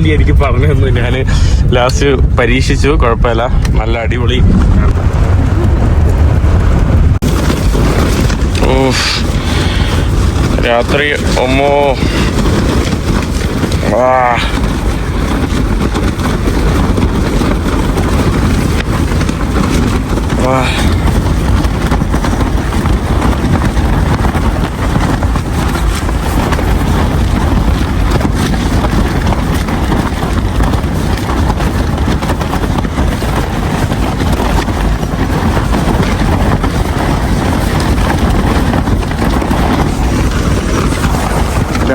Anti എനിക്ക് പറഞ്ഞു തന്നു ഞാൻ ലാസ്റ്റ് പരീക്ഷിച്ചു. കുഴപ്പമില്ല. നല്ല അടിപൊളി. ഓ രാത്രി ഒമ്മോ. വാ വാ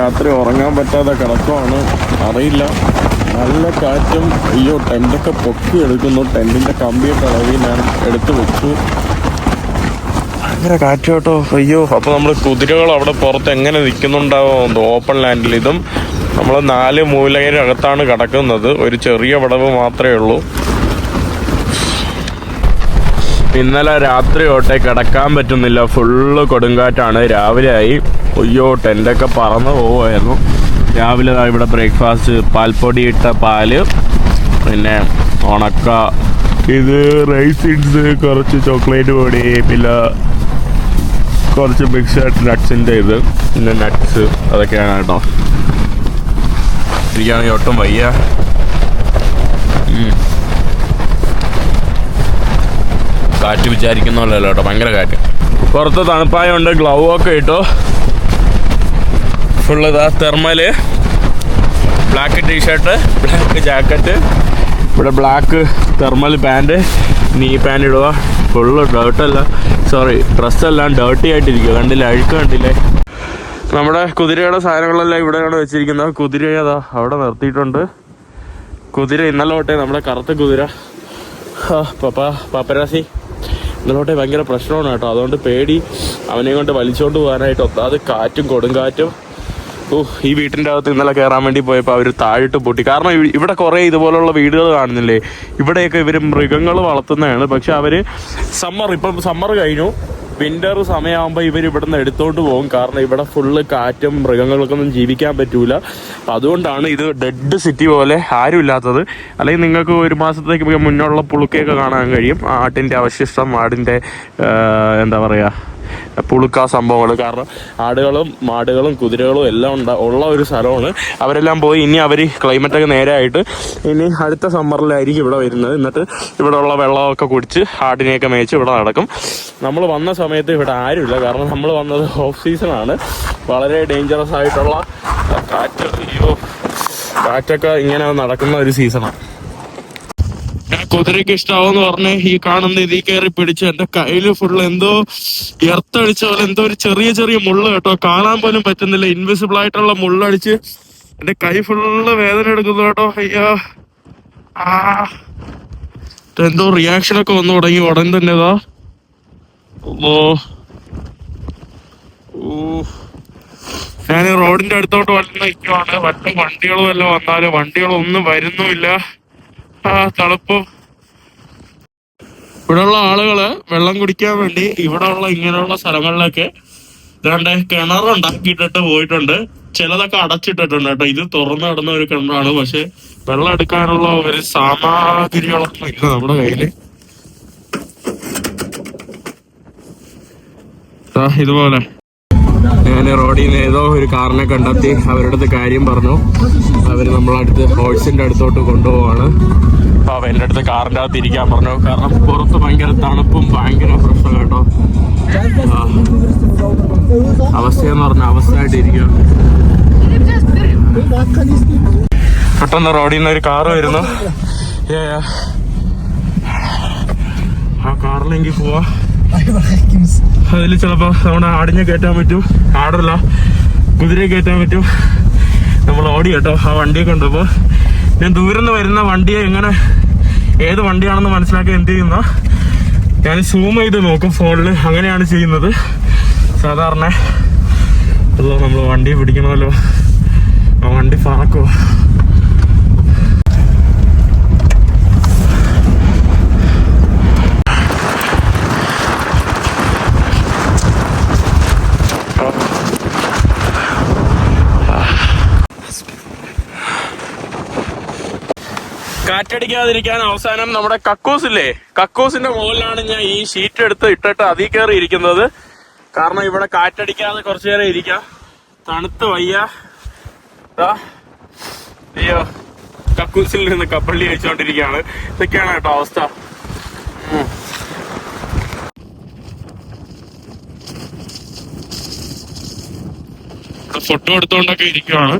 രാത്രി ഉറങ്ങാൻ പറ്റാതെ കിടക്കുവാണ്. അറിയില്ല. നല്ല കാറ്റും അയ്യോ ടെന്റൊക്കെ പൊക്കി എടുക്കുന്നു. ടെന്റിന്റെ കമ്പിയൊക്കെ ഇളകി ഞാൻ എടുത്തു വെച്ചു. ഭയങ്കര കാറ്റ് കേട്ടോ. അയ്യോ അപ്പോൾ നമ്മൾ കുതിരകൾ അവിടെ പുറത്ത് എങ്ങനെ നിൽക്കുന്നുണ്ടാവും? ഓപ്പൺ ലാൻഡിൽ ഇതും. നമ്മൾ നാല് മൂലകരകത്താണ് കിടക്കുന്നത്. ഒരു ചെറിയ വിടവ് മാത്രമേ ഉള്ളൂ. ഇന്നലെ രാത്രി തൊട്ടേ കിടക്കാൻ പറ്റുന്നില്ല. ഫുള്ള് കൊടുങ്കാറ്റാണ്. രാവിലെ ആയി അയ്യോ ടെന്റൊക്കെ പറന്ന് പോവുമായിരുന്നു. രാവിലെ ഇവിടെ ബ്രേക്ക്ഫാസ്റ്റ് പാൽപ്പൊടി ഇട്ട പാൽ പിന്നെ ഉണക്ക ഇത് റൈസിൻസ് കുറച്ച് ചോക്ലേറ്റ് പൊടി പിന്നെ കുറച്ച് മിക്സഡ് നട്ട്സിന്റെ ഇത് പിന്നെ നട്ട്സ് അതൊക്കെയാണ് കേട്ടോ. എനിക്കാണെങ്കിൽ ഒട്ടും വയ്യ. കാറ്റ് വിചാരിക്കുന്നല്ലോ കേട്ടോ ഭയങ്കര കാറ്റ്. പുറത്ത് തണുപ്പായുണ്ട് ഗ്ലൗ ഒക്കെ ഇട്ടു. ഫുള്ള് ഇതാ thermal black T-shirt black jacket ഇവിടെ ബ്ലാക്ക് തെർമൽ പാന്റ് നീ പാന്റ് ഇടുക. ഫുള്ള് ഡേർട്ടല്ല സോറി ഡ്രസ്സെല്ലാം ഡേർട്ടി ആയിട്ടിരിക്കുക. കണ്ടില്ല? അഴുക്ക് കണ്ടില്ലേ? നമ്മുടെ കുതിരയുടെ സാധനങ്ങളെല്ലാം ഇവിടെയാണ് വെച്ചിരിക്കുന്നത്. കുതിര അതാ അവിടെ നിർത്തിയിട്ടുണ്ട്. കുതിര ഇന്നലെ തൊട്ടേ നമ്മുടെ കറുത്ത കുതിര. പപ്പ പാപ്പരാസി. ഇന്നലോട്ടെ ഭയങ്കര പ്രശ്നമാണ് കേട്ടോ. അതുകൊണ്ട് പേടി അവനെ കൊണ്ട് വലിച്ചോണ്ട് പോകാനായിട്ട് ഒത്താതെ കാറ്റും കൊടുങ്കാറ്റും. ഓ ഈ വീട്ടിന്റെ അകത്ത് ഇന്നലെ കയറാൻ വേണ്ടി പോയപ്പോൾ അവർ താഴിട്ട് പൊട്ടി. കാരണം ഇവിടെ കുറേ ഇതുപോലുള്ള വീടുകൾ കാണുന്നില്ലേ? ഇവിടെയൊക്കെ ഇവർ മൃഗങ്ങൾ വളർത്തുന്നതാണ്. പക്ഷെ അവർ സമ്മർ ഇപ്പം സമ്മർ കഴിഞ്ഞു. വിന്റർ സമയമാകുമ്പോൾ ഇവർ ഇവിടെ നിന്ന് എടുത്തോണ്ട് പോകും. കാരണം ഇവിടെ ഫുള്ള് കാറ്റും മൃഗങ്ങൾക്കൊന്നും ജീവിക്കാൻ പറ്റൂല. അപ്പം അതുകൊണ്ടാണ് ഇത് ഡെഡ് സിറ്റി പോലെ ആരും ഇല്ലാത്തത് അല്ലെങ്കിൽ നിങ്ങൾക്ക് ഒരു മാസത്തേക്ക് മുന്നോട്ടുള്ള പുളുക്കയൊക്കെ കാണാൻ കഴിയും. ആട്ടിന്റെ അവശിഷ്ടം ആടിന്റെ എന്താ പറയുക പുളുക്ക സംഭവങ്ങൾ കാരണം ആടുകളും മാടുകളും കുതിരകളും എല്ലാം ഉണ്ട ഉള്ള ഒരു സ്ഥലമാണ്. അവരെല്ലാം പോയി ഇനി അവർ ക്ലൈമറ്റൊക്കെ നേരെയായിട്ട് ഇനി അടുത്ത സമ്മറിലായിരിക്കും ഇവിടെ വരുന്നത്. എന്നിട്ട് ഇവിടെ ഉള്ള വെള്ളമൊക്കെ കുടിച്ച് ആടിനെയൊക്കെ മേയിച്ച് ഇവിടെ നടക്കും. നമ്മൾ വന്ന സമയത്ത് ഇവിടെ ആരുമില്ല. കാരണം നമ്മൾ വന്നത് ഓഫ് സീസണാണ് വളരെ ഡേഞ്ചറസ് ആയിട്ടുള്ള കാറ്റ്. അയ്യോ. കാറ്റൊക്കെ ഇങ്ങനെ നടക്കുന്ന ഒരു സീസണാണ് കുതിരക്ക് ഇഷ്ടാവെന്ന് പറഞ്ഞ് ഈ കാണുന്ന ഇതിൽ കയറി പിടിച്ച് എന്റെ കയ്യിൽ ഫുള്ള് എന്തോ എർത്തടിച്ച പോലെ എന്തോ ഒരു ചെറിയ ചെറിയ മുള്ള കേട്ടോ. കാണാൻ പോലും പറ്റുന്നില്ല. ഇൻവിസിബിൾ ആയിട്ടുള്ള മുള്ളടിച്ച് എന്റെ കൈ ഫുള്ള് വേദന എടുക്കുന്നു കേട്ടോ. അയ്യോ. ആ. എന്തോ റിയാക്ഷൻ ഒക്കെ വന്നു തുടങ്ങി. ഉടൻ തന്നെ ഇതാ. ഓ ഞാൻ റോഡിന്റെ അടുത്തോട്ട് വന്ന് നിൽക്കുവാണ്. മറ്റു വണ്ടികളും എല്ലാം വന്നാലും വണ്ടികളൊന്നും വരുന്നുമില്ല. തണുപ്പ്. ഇവിടെയുള്ള ആളുകൾ വെള്ളം കുടിക്കാൻ വേണ്ടി ഇവിടെയുള്ള ഇങ്ങനെയുള്ള സ്ഥലങ്ങളിലൊക്കെ ഇതാണ്ട് കിണർ ഉണ്ടാക്കിയിട്ടിട്ട് പോയിട്ടുണ്ട്. ചിലതൊക്കെ അടച്ചിട്ടിട്ടുണ്ട് കേട്ടോ. ഇത് തുറന്നു കിടന്ന ഒരു കിണറാണ്. പക്ഷെ വെള്ളം എടുക്കാനുള്ള ഒരു സാമഗ്രികളൊന്നും ഇല്ല നമ്മുടെ കയ്യിൽ. ഇതുപോലെ. ഞാൻ റോഡിൽ നിന്ന് ഏതോ ഒരു കാറിനെ കണ്ടെത്തി അവരുടെ അടുത്ത് കാര്യം പറഞ്ഞു. അവർ നമ്മളടുത്ത് ഹോഴ്സിന്റെ അടുത്തോട്ട് കൊണ്ടുപോവാണ്. അപ്പോൾ അവരുടെ അടുത്ത് കാറിന്റെ അകത്ത് ഇരിക്കാൻ പറഞ്ഞു. കാരണം പുറത്ത് ഭയങ്കര തണുപ്പും ഭയങ്കര പ്രശ്നം കേട്ടോ. അവസ്ഥയെന്ന് പറഞ്ഞ അവസ്ഥയായിട്ട് ഇരിക്കുക പെട്ടെന്ന് റോഡിൽ നിന്ന് ഒരു കാർ വരുന്നു. ആ കാറിലെങ്കിൽ പോവാ. അതിൽ ചിലപ്പോൾ നമ്മുടെ ആടിനെ കയറ്റാൻ പറ്റും. ആടല്ല കുതിരയെ കയറ്റാൻ പറ്റും. നമ്മൾ ഓടി കേട്ടോ ആ വണ്ടിയൊക്കെ കണ്ടപ്പോൾ ഞാൻ ദൂരെ നിന്ന് വരുന്ന വണ്ടിയെ എങ്ങനെ ഏത് വണ്ടിയാണെന്ന് മനസ്സിലാക്കി എന്ത് ചെയ്യുന്ന ഞാൻ സൂം ചെയ്ത് നോക്കും ഫോണിൽ അങ്ങനെയാണ് ചെയ്യുന്നത്. സാധാരണ അതോ നമ്മൾ വണ്ടി പിടിക്കണമല്ലോ. ആ വണ്ടി പറക്കുമോ കാറ്റടിക്കാതിരിക്കാൻ അവസാനം നമ്മുടെ കക്കൂസില്ലേ? കക്കൂസിന്റെ മുകളിലാണ് ഞാൻ ഈ ഷീറ്റ് എടുത്ത് ഇട്ടിട്ട് അതിൽ കയറി ഇരിക്കുന്നത്. കാരണം ഇവിടെ കാറ്റടിക്കാതെ കുറച്ചു നേരം ഇരിക്കാം. തണുത്ത് വയ്യ. അയ്യോ കക്കൂസിൽ നിന്ന് കപ്പള്ളി അയച്ചുകൊണ്ടിരിക്കുകയാണ് ഇതൊക്കെയാണ് കേട്ടോ അവസ്ഥ. ഫുഡ് എടുത്തോണ്ടൊക്കെ ഇരിക്കുവാണ്.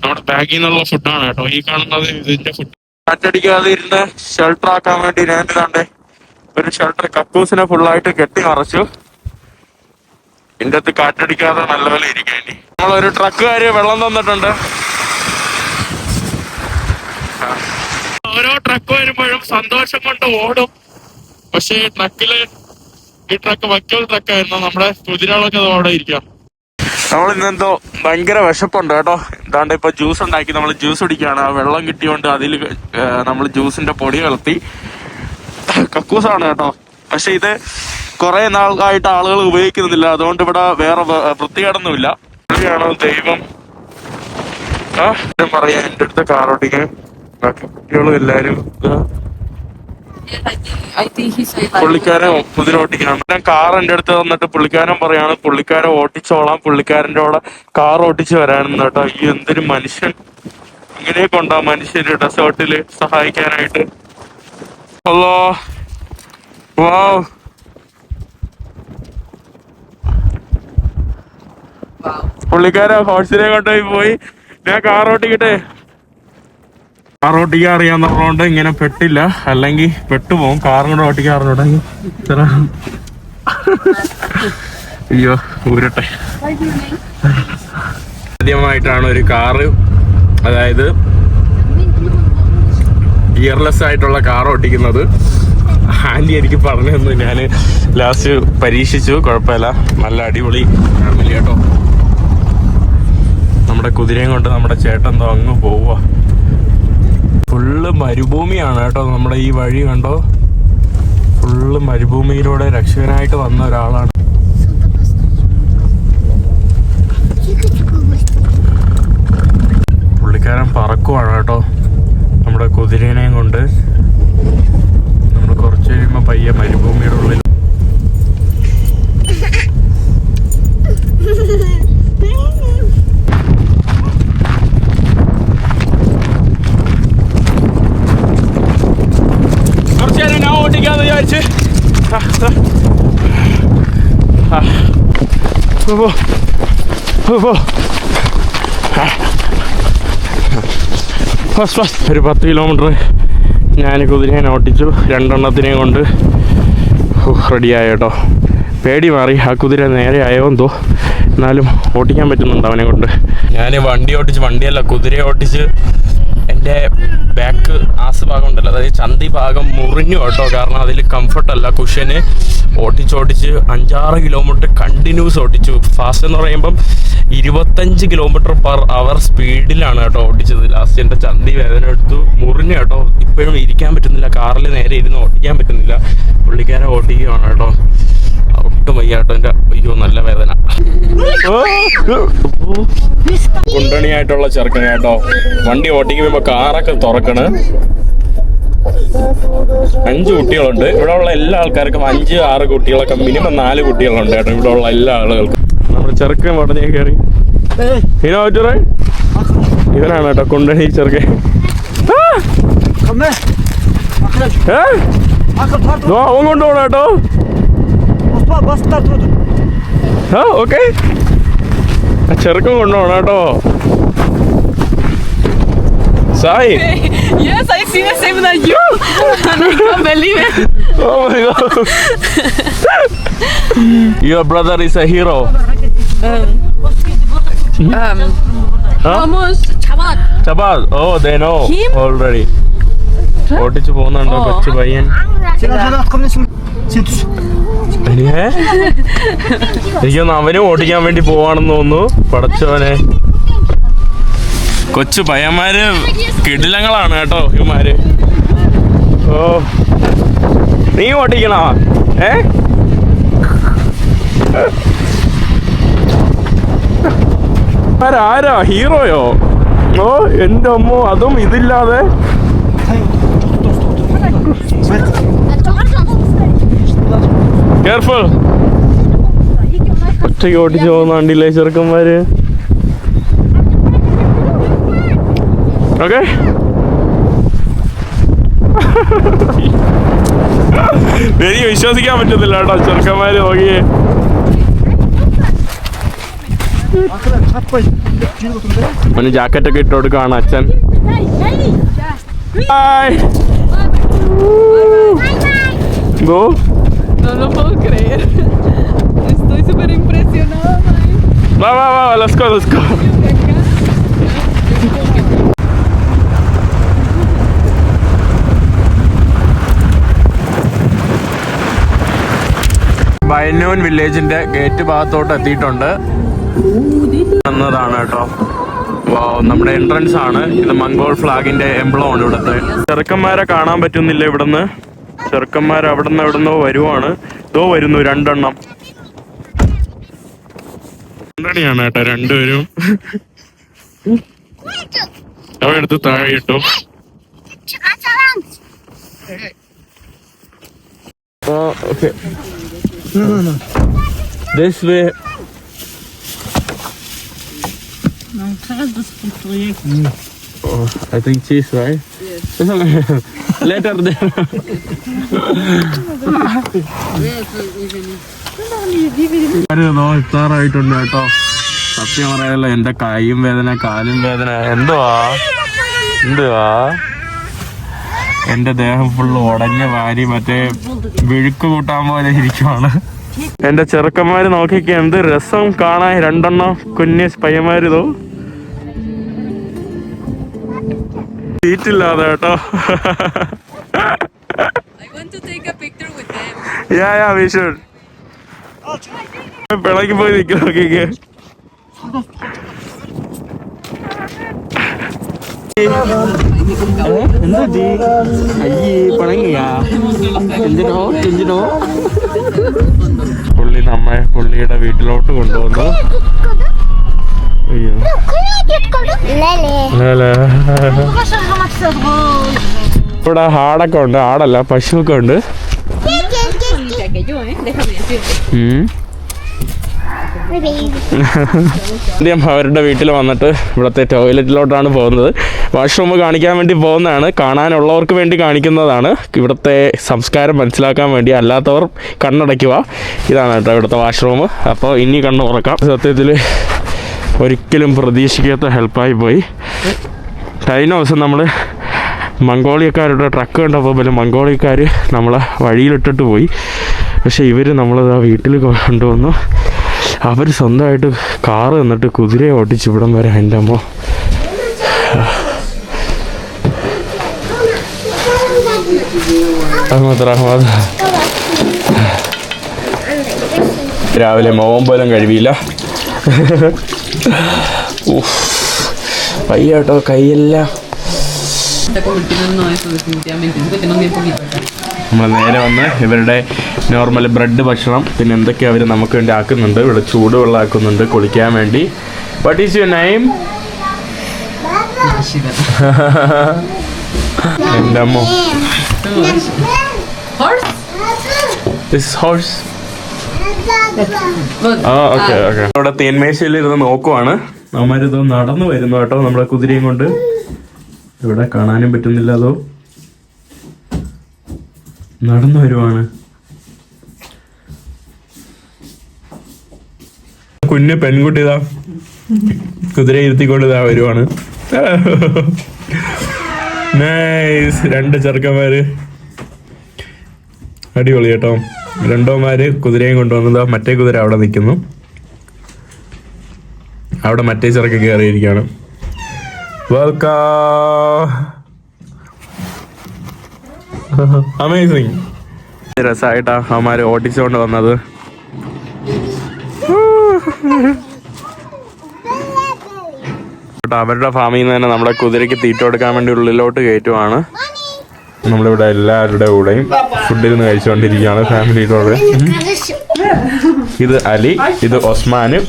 നമ്മുടെ ബാഗിൽ നിന്നുള്ള ഫുഡാണ് കേട്ടോ. ഈ കാണുന്നത് ഇതിന്റെ ഫുഡ് കാറ്റടിക്കാതെ ഇരുന്ന് ഷെൽട്ടർ ആക്കാൻ വേണ്ടി ഞാൻ ഇതാണ്ട് ഒരു ഷെൽട്ടർ കക്കൂസിനെ ഫുള്ളായിട്ട് കെട്ടി മറച്ചു. ഇതിന്റെ അകത്ത് കാറ്റടിക്കാതെ നല്ലപോലെ ഇരിക്കാൻ നമ്മളൊരു ട്രക്കുകാര് വെള്ളം തന്നിട്ടുണ്ട്. ഓരോ ട്രക്ക് വരുമ്പോഴും സന്തോഷം കൊണ്ട് ഓടും. പക്ഷേ ട്രക്കിൽ ഈ ട്രക്ക് വക്കൽ ട്രക്കായിരുന്നു നമ്മുടെ കുതിരകളൊക്കെ ഓടെ ഇരിക്കാം നമ്മൾ ഇന്നെന്തോ ഭയങ്കര വിശപ്പുണ്ട് കേട്ടോ. എന്താണ്ട് ഇപ്പൊ ജ്യൂസ് ഉണ്ടാക്കി നമ്മൾ ജ്യൂസ് കുടിക്കുകയാണ് ആ വെള്ളം കിട്ടിയോണ്ട് അതിൽ നമ്മൾ ജ്യൂസിന്റെ പൊടി കലർത്തി കക്കൂസാണ് കേട്ടോ. പക്ഷെ ഇത് കുറെ നാളായിട്ട് ആളുകൾ ഉപയോഗിക്കുന്നില്ല. അതുകൊണ്ട് ഇവിടെ വേറെ വൃത്തികേടൊന്നുമില്ല. ഇവിടെയാണോ ദൈവം? ആ പറയാം. എന്റെ അടുത്ത കാറോട്ടിക്ക് കുട്ടികളും എല്ലാരും പുള്ളിക്കാരൻ കുതിര ഓട്ടിക്കണം ഞാൻ കാർ എന്റെ അടുത്ത് വന്നിട്ട് പുള്ളിക്കാരൻ പറയാണ് പുള്ളിക്കാരൻ ഓട്ടിച്ചോളാം പുള്ളിക്കാരന്റെ കൂടെ കാർ ഓട്ടിച്ച് വരാനെന്ന് കേട്ടോ. ഈ എന്തൊരു മനുഷ്യൻ. ഇങ്ങനെയൊക്കെ കൊണ്ടാ മനുഷ്യര് ഡെസേർട്ടിൽ സഹായിക്കാനായിട്ട്? ഹലോ. വാ. പുള്ളിക്കാരൻ ഹോഴ്സിനെ കൊണ്ടുപോയി പോയി. ഞാൻ കാർ ഓട്ടിക്കട്ടെ? കാർ ഓട്ടിക്കാൻ പറഞ്ഞോണ്ട് ഇങ്ങനെ പെട്ടില്ല. അല്ലെങ്കിൽ പെട്ടുപോകും. കാറും കൂടെ ഓട്ടിക്കാൻ അറിഞ്ഞൂടെങ്കിൽ ഇത്ര. അയ്യോ ഊരട്ടെ ആദ്യമായിട്ടാണ് ഒരു കാറ് അതായത് ഗിയർലെസ് ആയിട്ടുള്ള കാർ ഓട്ടിക്കുന്നത്. ആന്റി എനിക്ക് പറഞ്ഞു തന്നു. ഞാൻ ലാസ്റ്റ് പരീക്ഷിച്ചു. കുഴപ്പമില്ല. നല്ല അടിപൊളി ഫാമിലി കേട്ടോ നമ്മുടെ കുതിരയും കൊണ്ട് നമ്മുടെ ചേട്ടൻ തോ പോവുക ഫുള്ള് മരുഭൂമിയാണ് കേട്ടോ. നമ്മുടെ ഈ വഴി കണ്ടോ? ഫുള്ള് മരുഭൂമിയിലൂടെ രക്ഷകനായിട്ട് വന്ന ഒരാളാണ്. പുള്ളിക്കാരൻ പറക്കുവാണ് കേട്ടോ. നമ്മുടെ കുതിരേനെയും കൊണ്ട്. നമ്മൾ കുറച്ച് കഴിയുമ്പോൾ പയ്യെ മരുഭൂമിയുടെ ഉള്ളിൽ കുറച്ച് നേരം ഞാൻ ഓട്ടിക്കാന്ന് വിചാരിച്ച് ആ, ആ. ആ. ഓ, ആ. ഫസ്റ്റ് ഫസ്റ്റ് ഒരു പത്ത് കിലോമീറ്റർ ഞാൻ കുതിരയെ ഓട്ടിച്ചു. രണ്ടെണ്ണത്തിനെ കൊണ്ട്. റെഡിയായ കേട്ടോ. പേടി മാറി. ആ കുതിര നേരെ ആയോ എന്തോ. എന്നാലും ഓട്ടിക്കാൻ പറ്റുന്നുണ്ട് അവനെ കൊണ്ട്. ഞാൻ വണ്ടി ഓട്ടിച്ച് വണ്ടിയല്ല കുതിരയെ ഓട്ടിച്ച് എന്റെ ബാക്ക് ആസ് ഭാഗം ഉണ്ടല്ലോ അതായത് ചന്തി ഭാഗം മുറിഞ്ഞു കേട്ടോ. കാരണം അതിൽ കംഫർട്ടല്ല അല്ല. കുഷ്യന് ഓട്ടിച്ചോട്ടിച്ച് അഞ്ചാറ് കിലോമീറ്റർ കണ്ടിന്യൂസ് ഓട്ടിച്ചു ഫാസ്റ്റ് എന്ന് പറയുമ്പം ഇരുപത്തഞ്ച് കിലോമീറ്റർ പെർ അവർ സ്പീഡിലാണ് കേട്ടോ ഓടിച്ചത്. ലാസ്റ്റ് എന്റെ ചന്തി വേദന എടുത്തു. മുറിഞ്ഞു കേട്ടോ. ഇപ്പോഴും ഇരിക്കാൻ പറ്റുന്നില്ല. കാറിൽ നേരെ ഇരുന്ന് ഓടിക്കാൻ പറ്റുന്നില്ല. പുള്ളിക്കാരെ ഓടിക്കുകയാണ് കേട്ടോ. ഒട്ടും വയ്യ കേട്ടോ. എന്റെ അയ്യോ നല്ല വേദന. കുണ്ടണിയായിട്ടുള്ള ചെറുക്കൻ കേട്ടോ. വണ്ടി ഓടിക്കുമ്പോ കാറൊക്കെ തുറക്കണ്. അഞ്ച് കുട്ടികളുണ്ട്. ഇവിടെ ഉള്ള എല്ലാ ആൾക്കാർക്കും അഞ്ച് ആറ് കുട്ടികളൊക്കെ മിനിമം നാല് കുട്ടികളുണ്ട് കേട്ടോ ഇവിടെ ഉള്ള എല്ലാ ആളുകൾക്കും. നമ്മുടെ ചെറുക്കൻ ഉടനെ കയറി. ഇനോ പറ്റൂറേ ഇവനാണ് കേട്ടോ കുണ്ടണി ചെറുക്കൻ. അവൻ കൊണ്ടുപോകണം കേട്ടോ. ഓക്കെ. ചെറുക്കൻ കൊണ്ടുപോണം കേട്ടോ Sai Yes, I see the same as you. and I can't believe it. Oh my god. Your brother is a hero. Um, Huh? Vamos. chabad chabad Oh, they know Him? already. ഓടിച്ചു പോകുന്നുണ്ടോ Oh. കൊച്ചു പയ്യൻ Sen aşağıda എനിക്കൊന്ന് അവനും ഓടിക്കാൻ വേണ്ടി പോവാണെന്ന് തോന്നുന്നു. പടച്ചവനെ. കൊച്ചു പയ്യന്മാര് കിടിലങ്ങളാണ് കേട്ടോ ഇവന്മാര്. ഓ. നീ ഓടിക്കണ? ഏ? ആരാ ഹീറോയോ? ഓ എന്റെ അമ്മോ അതും ഇതില്ലാതെ. കെയർഫുൾ ഒറ്റയ്ക്ക് ഓടിച്ചു പോകുന്ന വണ്ടിയില്ലേ ചെറുക്കന്മാര്. ഓക്കെ എനിക്ക് വിശ്വസിക്കാൻ പറ്റുന്നില്ല കേട്ടോ ചെറുക്കന്മാര് നോക്കിയേ. അവന് ജാക്കറ്റ് ഒക്കെ ഇട്ട് കൊടുക്കുകയാണ് അച്ഛൻ. Go No lo puedo creer. Estoy súper impresionada. Mike. Va, വാ വാ las cosas. ബൈനൂൻ വില്ലേജിന്റെ ഗേറ്റ് ഭാഗത്തോട്ട് എത്തിയിട്ടുണ്ട് എന്നതാണ് കേട്ടോ Wow, നമ്മുടെ എൻട്രൻസ് ആണ് ഇത് മംഗോൾ ഫ്ലാഗിന്റെ എംബ്ലം ആണ് ഇവിടുത്തെ ചെറുക്കന്മാരെ കാണാൻ പറ്റുന്നില്ല ഇവിടുന്ന് ചെറുക്കന്മാർ അവിടെ നിന്ന് എവിടെ നിന്നോ വരുവാണ് ഇതോ വരുന്നു രണ്ടെണ്ണം രണ്ടണിയാണ് കേട്ടോ രണ്ടുപേരും അവിടെ എടുത്ത് താഴെ ഇട്ടു okay No, no, no. This way. Oh, I think cheese, right? Yes. Later there. ഇത്താറായിട്ടുണ്ട് കേട്ടോ. സത്യം പറയാലോ എന്റെ കൈയും വേദന കാലും വേദന. എന്തുവാ? എന്തുവാ? എന്റെ ദേഹം ഫുള്ള് ഉടഞ്ഞ വാരി മറ്റേ വിഴുക്ക് കൂട്ടാൻ പോലെ ഇരിക്കുവാണ്. എന്റെ ചെറുക്കന്മാര് നോക്കിക്ക എന്ത് രസം കാണാൻ രണ്ടെണ്ണം കുഞ്ഞ് പയ്യന്മാരിതോ. കേട്ടോ. Picture with them. യാ പിളക്കി പോയി നിൽക്കും നോക്കിക്ക് എന്താ അയ്യേ പിണങ്ങിയാ എന്തിനോ എന്തിനോ? പുള്ളി നമ്മെ പുള്ളിയുടെ വീട്ടിലോട്ട് കൊണ്ടുവന്നു. അയ്യോ. ഇവിടെ ആടൊക്കെ ഉണ്ട് ആടല്ല പശുവൊക്കെ ഉണ്ട്. ഞാൻ അവരുടെ വീട്ടിൽ വന്നിട്ട് ഇവിടുത്തെ ടോയ്ലറ്റിലോട്ടാണ് പോകുന്നത്. വാഷ്റൂം കാണിക്കാൻ വേണ്ടി പോകുന്നതാണ്. കാണാനുള്ളവർക്ക് വേണ്ടി കാണിക്കുന്നതാണ്. ഇവിടുത്തെ സംസ്കാരം മനസ്സിലാക്കാൻ വേണ്ടി അല്ലാത്തവർ കണ്ണടയ്ക്കുക. ഇതാണ് കേട്ടോ ഇവിടുത്തെ വാഷ്റൂം. അപ്പോൾ ഇനി കണ്ണ് തുറക്കാം സത്യത്തിൽ ഒരിക്കലും പ്രതീക്ഷിക്കാത്ത ഹെൽപ്പായി പോയി. കഴിഞ്ഞ ദിവസം നമ്മൾ മംഗോളിയക്കാരുടെ ട്രക്ക് കണ്ടപ്പോൾ പോലും മംഗോളിയക്കാർ നമ്മളെ വഴിയിലിട്ടിട്ട് പോയി. പക്ഷേ ഇവർ നമ്മളത് ആ വീട്ടിൽ കൊണ്ടുവന്നു. അവർ സ്വന്തമായിട്ട് കാറ് തന്നിട്ട് കുതിരയെ ഓടിച്ച് ഇവിടം വരെ എന്റെ അമ്മ. അഹമ്മദ് റഹ്മദ് രാവിലെ മോഹം പോലും കഴിവില്ല. വയ്യ കേട്ടോ കൈയെല്ലാം നമ്മൾ നേരെ വന്ന് ഇവരുടെ നോർമൽ ബ്രെഡ് ഭക്ഷണം. പിന്നെ എന്തൊക്കെയാ അവർ നമുക്ക് വേണ്ടി ആക്കുന്നുണ്ട്. ഇവിടെ ചൂടുവെള്ളം ആക്കുന്നുണ്ട്. കുളിക്കാൻ വേണ്ടി. വാട്ട് ഈസ് യുവർ നെയിം എന്റെ അമ്മോ. Horse this horse. ആ ഇവിടെ തേന്മേശയിൽ ഇരുന്ന് നോക്കുവാണ്. അവന്മാരിത് നടന്നു വരുന്നു കേട്ടോ നമ്മുടെ കുതിരയും കൊണ്ട്. ഇവിടെ കാണാനും പറ്റുന്നില്ല അതോ. നടന്നു വരുവാണ്. കുഞ്ഞ് പെൺകുട്ടി ഇതാ. കുതിര ഇരുത്തിക്കൊണ്ട് ഇതാ വരുവാണ്. നൈസ് രണ്ട് ചെറുക്കന്മാര്. അടിപൊളി കേട്ടോ. രണ്ടോമാര് കുതിരയും കൊണ്ടുവന്നത് മറ്റേ കുതിര അവിടെ നിൽക്കുന്നു. അവിടെ മറ്റേ ചെറുക്ക് കയറിയിരിക്കുകയാണ്. വെൽക്കം. അമേസിങ് രസമായിട്ടാ അവന്മാര് ഓടിച്ചുകൊണ്ട് വന്നത്. അവരുടെ ഫാമിൽ നിന്ന് തന്നെ നമ്മുടെ കുതിരയ്ക്ക് തീറ്റ കൊടുക്കാൻ വേണ്ടി ഉള്ളിലോട്ട് കയറ്റുവാണ്. നമ്മളിവിടെ എല്ലാവരുടെ കൂടെയും ഫുഡിൽ കഴിച്ചുകൊണ്ടിരിക്കുകയാണ് ഫാമിലിയോട് ഇത് അലി ഇത് ഒസ്മാന്.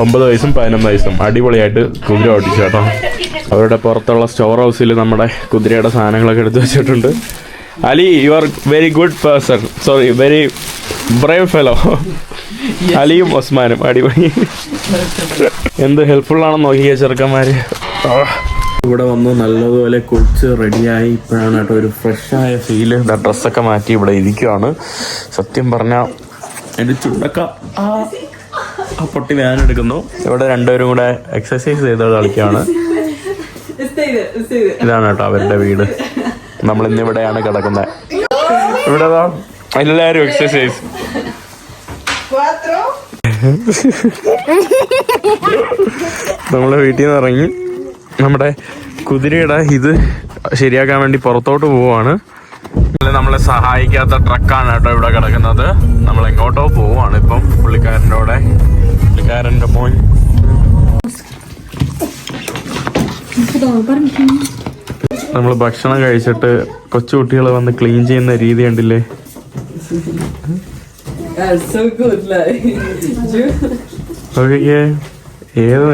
ഒമ്പത് വയസ്സും പതിനൊന്ന് വയസ്സും. അടിപൊളിയായിട്ട് കുതിര ഓടിച്ചു കേട്ടോ. അവരുടെ പുറത്തുള്ള സ്റ്റോർ ഹൗസിൽ നമ്മുടെ കുതിരയുടെ സാധനങ്ങളൊക്കെ എടുത്തു വെച്ചിട്ടുണ്ട്. Ali you are very good person sorry very brave fellow അലിയും ഒസ്മാനും. അടിപൊളി. എന്ത് ഹെൽപ്ഫുൾ ആണെന്ന് നോക്കിയ ചെറുക്കന്മാര്. ആ. ഇവിടെ വന്ന് നല്ലതുപോലെ കുളിച്ച് റെഡിയായി ഇപ്പോഴാണ് കേട്ടോ ഒരു ഫ്രഷായ ഫീൽ ഡ്രസ്സൊക്കെ മാറ്റി ഇവിടെ ഇരിക്കുകയാണ് സത്യം പറഞ്ഞാൽ എന്റെ ചൂടൊക്കെ ആ പൊട്ടി ഞാൻ വേനെടുക്കുന്നു ഇവിടെ രണ്ടുപേരും കൂടെ എക്സസൈസ് ചെയ്ത കളിക്കുകയാണ്. ഇതാണ് കേട്ടോ അവരുടെ വീട്. നമ്മൾ ഇന്നിവിടെയാണ് കിടക്കുന്നത്. ഇവിടെ എല്ലാവരും എല്ലാരും എക്സസൈസ് നമ്മളെ വീട്ടിൽ നിന്ന് ഇറങ്ങി. നമ്മുടെ കുതിരയുടെ ഇത് ശരിയാക്കാൻ വേണ്ടി പുറത്തോട്ട് പോവാണ്. നമ്മളെ സഹായിക്കാത്ത ട്രക്കാണ് കേട്ടോ ഇവിടെ കിടക്കുന്നത്. നമ്മൾ എങ്ങോട്ടോ പോവാണ് ഇപ്പം പുള്ളിക്കാരന്റെ കൂടെ. പുള്ളിക്കാരന്റെ മോൻ. നമ്മൾ ഭക്ഷണം കഴിച്ചിട്ട് കൊച്ചുകുട്ടികൾ വന്ന് ക്ലീൻ ചെയ്യുന്ന രീതി കണ്ടില്ലേ? നോക്കിക്കേ ഏത്?